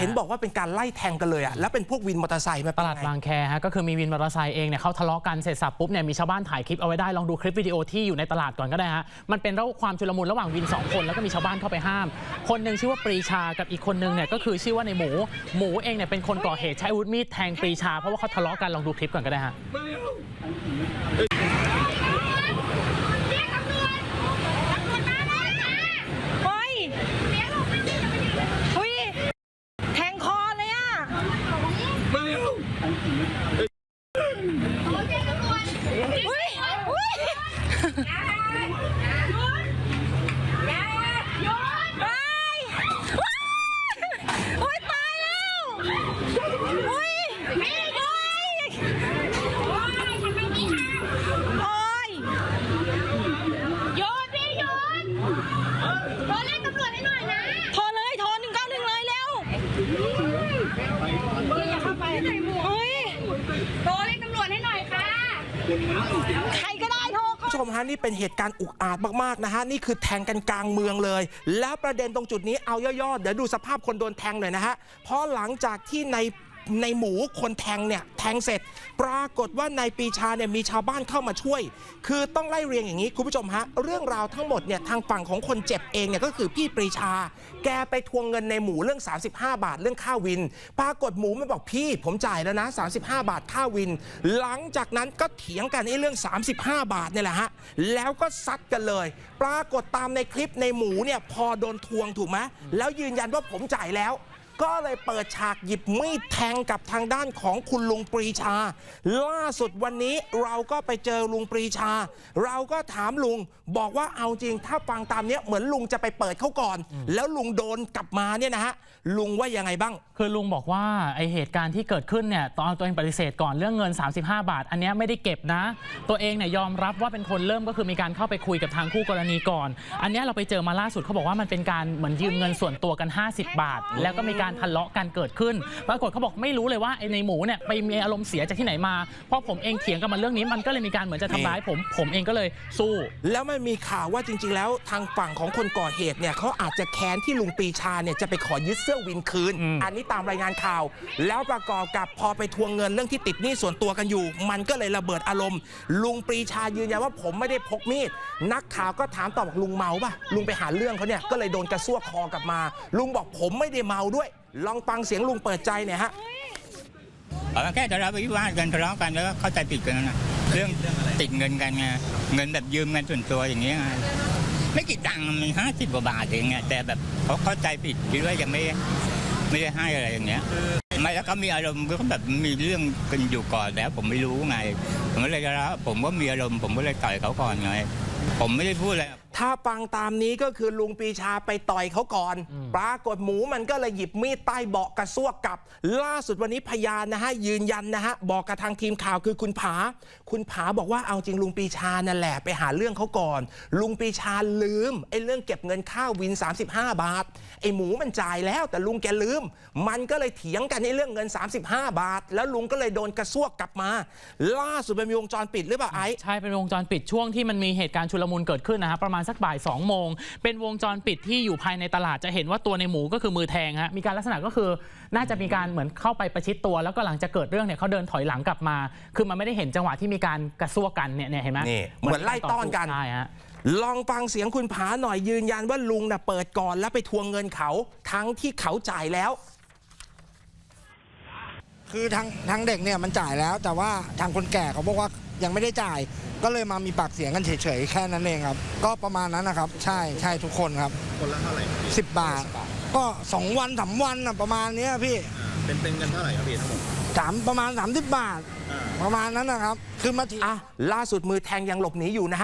เห็นบอกว่าเป็นการไล่แทงกันเลยอะแล้วเป็นพวกวินมอเตอร์ไซค์มาตลาดบางแคฮะก็คือมีวินมอเตอร์ไซค์เองเนี่ยเขาทะเลาะกันเสร็จสับปุ๊บเนี่ยมีชาวบ้านถ่ายคลิปเอาไว้ได้ลองดูคลิปวิดีโอที่อยู่ในตลาดก่อนก็ได้ฮะมันเป็นระหว่างความชุลมุนระหว่างวินสองคนแล้วก็มีชาวบ้านเข้าไปห้าม คนหนึ่งชื่อว่าปรีชากับอีกคนหนึ่งเนี่ยก็คือชื่อว่าในหมูหมูเองเนี่ยเป็นคนก่อเหตุใช้อาวุธมีดแทงปรีชาเพราะว่าเขาทะเลาะกันลองดูคลิปก่อนก็ได้ฮะ Okay. ใครก็ได้โทรก่อนผู้ชมฮะนี่เป็นเหตุการณ์อุกอาจมากๆนะฮะนี่คือแทงกันกลางเมืองเลย แล้วประเด็นตรงจุดนี้เอาย่อๆเดี๋ยวดูสภาพคนโดนแทงหน่อยนะฮะเพราะหลังจากที่ใน ในหมูคนแทงเนี่ยแทงเสร็จ ปรากฏว่าในปีชาเนี่ยมีชาวบ้านเข้ามาช่วย คือต้องไล่เรียงอย่างนี้ คุณผู้ชมฮะ เรื่องราวทั้งหมดเนี่ยทางฝั่งของคนเจ็บเองเนี่ยก็คือพี่ปรีชา แกไปทวงเงินในหมูเรื่อง 35 บาทเรื่องค่าวิน ปรากฏหมูมันบอกพี่ ผมจ่ายแล้วนะ 35 บาทค่าวิน หลังจากนั้นก็เถียงกันไอ้เรื่อง 35 บาทเนี่ยแหละฮะแล้วก็ซัดกันเลย ปรากฏตามในคลิปในหมูเนี่ยพอโดนทวงถูกไหมแล้วยืนยันว่าผมจ่ายแล้ว ก็เลยเปิดฉากหยิบมีดแทงกับทางด้านของคุณลุงปรีชา ล่าสุดวันนี้เราก็ไปเจอลุงปรีชา เราก็ถามลุงบอกว่าเอาจริง ถ้าฟังตามเนี้ยเหมือนลุงจะไปเปิดเขาก่อน แล้วลุงโดนกลับมาเนี่ยนะฮะลุงว่ายังไงบ้าง คือลุงบอกว่าไอเหตุการณ์ที่เกิดขึ้นเนี่ยตอนตัวเองปฏิเสธก่อนเรื่องเงิน 35 บาท อันเนี้ยไม่ได้เก็บนะ ตัวเองเนี่ยยอมรับว่าเป็นคนเริ่มก็คือมีการเข้าไปคุยกับทางคู่กรณีก่อน อันเนี้ยเราไปเจอมาล่าสุดเขาบอกว่ามันเป็นการเหมือนยืมเงินส่วนตัวกัน 50 บาท แล้วก็มีการทะเลาะกันเกิดขึ้น ปรากฏเขาบอกไม่รู้เลยว่าไอในหมูเนี่ยไปมีอารมณ์เสียจากที่ไหนมา เพราะผมเองเถียงกันมาเรื่องนี้มันก็เลยมีการเหมือนจะทำร้ายผม ผมเองก็เลยสู้ แล้วมันมีข่าวว่าจริง ๆ แล้วทางฝั่งของคนก่อเหตุเนี่ยเขาอาจจะแค้นที่ลุงปรีชาเนี่ยจะไปขอยึดเสื้อวินคืน อืม อันนี้ตามรายงานข่าว แล้วประกอบกับพอไปทวงเงินเรื่องที่ติดหนี้ส่วนตัวกันอยู่ มันก็เลยระเบิดอารมณ์ ลุงปรีชายืนยันว่าผมไม่ได้พกมีด นักข่าวก็ถามต่อบอกลุงเมาป่ะลุงไปหาเรื่องเขาเนี่ยก็เลยโดนกระซวกคอกลับมา ลุงบอกผมไม่ได้เมาด้วย ลองฟังเสียงลุงเปิดใจเนี่ยฮะแค่ทะเลาะวิวาทกันทะเลาะกันแล้วก็เข้าใจผิดกันนะเรื่องติดเงินกันไงเงินแบบยืมเงินส่วนตัวอย่างเงี้ยไม่กี่ตังค์มันห้าสิบกว่าบาทเองไงแต่แบบเขาเข้าใจผิดคิดว่ายังไม่ไม่ได้ให้อะไรอย่างเงี้ยไม่แล้วเขามีอารมณ์ก็แบบมีเรื่องกันอยู่ก่อนแล้ว ผมไม่รู้ไงผมก็เลยทะเลาะผมก็มีอารมณ์ผมก็เลยต่อยเขาก่อนไงผมไม่ได้พูดอะไร ถ้าฟังตามนี้ก็คือลุงปรีชาไปต่อยเขาก่อน ปรากฏหมูมันก็เลยหยิบมีดใต้เบาะกระซวกกลับ ล่าสุดวันนี้พยานนะฮะยืนยันนะฮะบอกกับทางทีมข่าวคือคุณผา คุณผาบอกว่าเอาจริงลุงปรีชานั่นแหละไปหาเรื่องเขาก่อน ลุงปรีชาลืมไอ้เรื่องเก็บเงินค่าวิน 35 บาท ไอ้หมูมันจ่ายแล้วแต่ลุงแกลืม มันก็เลยเถียงกันในเรื่องเงิน 35 บาท แล้วลุงก็เลยโดนกระซวกกลับมา ล่าสุดมันมีวงจรปิดหรือเปล่าไอ้ใช่เป็นวงจรปิดช่วงที่มันมีเหตุการณ์ชุลมุนเกิดขึ้นนะฮะประมาณสักบ่าย2โมง เป็นวงจรปิดที่อยู่ภายในตลาดจะเห็นว่าตัวในหมูก็คือมือแทงฮะมีการลักษณะก็คือน่าจะมีการเหมือนเข้าไปประชิดตัว แล้วก็หลังจากเกิดเรื่องเนี่ยเขาเดินถอยหลังกลับมา คือมันไม่ได้เห็นจังหวะที่มีการกระซวกกันเนี่ยเนี่ยเห็นไหมนี่เหมือนไล่ต้อนกัน ใช่ฮะ ลองฟังเสียงคุณผาหน่อยยืนยันว่าลุงน่ะเปิดก่อนแล้วไปทวงเงินเขา ทั้งที่เขาจ่ายแล้ว คือทางทางเด็กเนี่ยมันจ่ายแล้ว แต่ว่าทางคนแก่เขาบอกว่า ยังไม่ได้จ่าย ก็เลยมามีปากเสียงกันเฉยๆ แค่นั้นเองครับ ก็ประมาณนั้นนะครับ ใช่ใช่ทุกคนครับ คนละเท่าไหร่10 บาท ก็สองวันสามวันน่ะประมาณเนี้ยพี่เป็นเป็นเงินเท่าไหร่ครับพี่ทั้งหมดสามประมาณ 30 บาทประมาณนั้นนะครับ คือมาทีอะล่าสุดมือแทงยังหลบหนีอยู่นะฮะ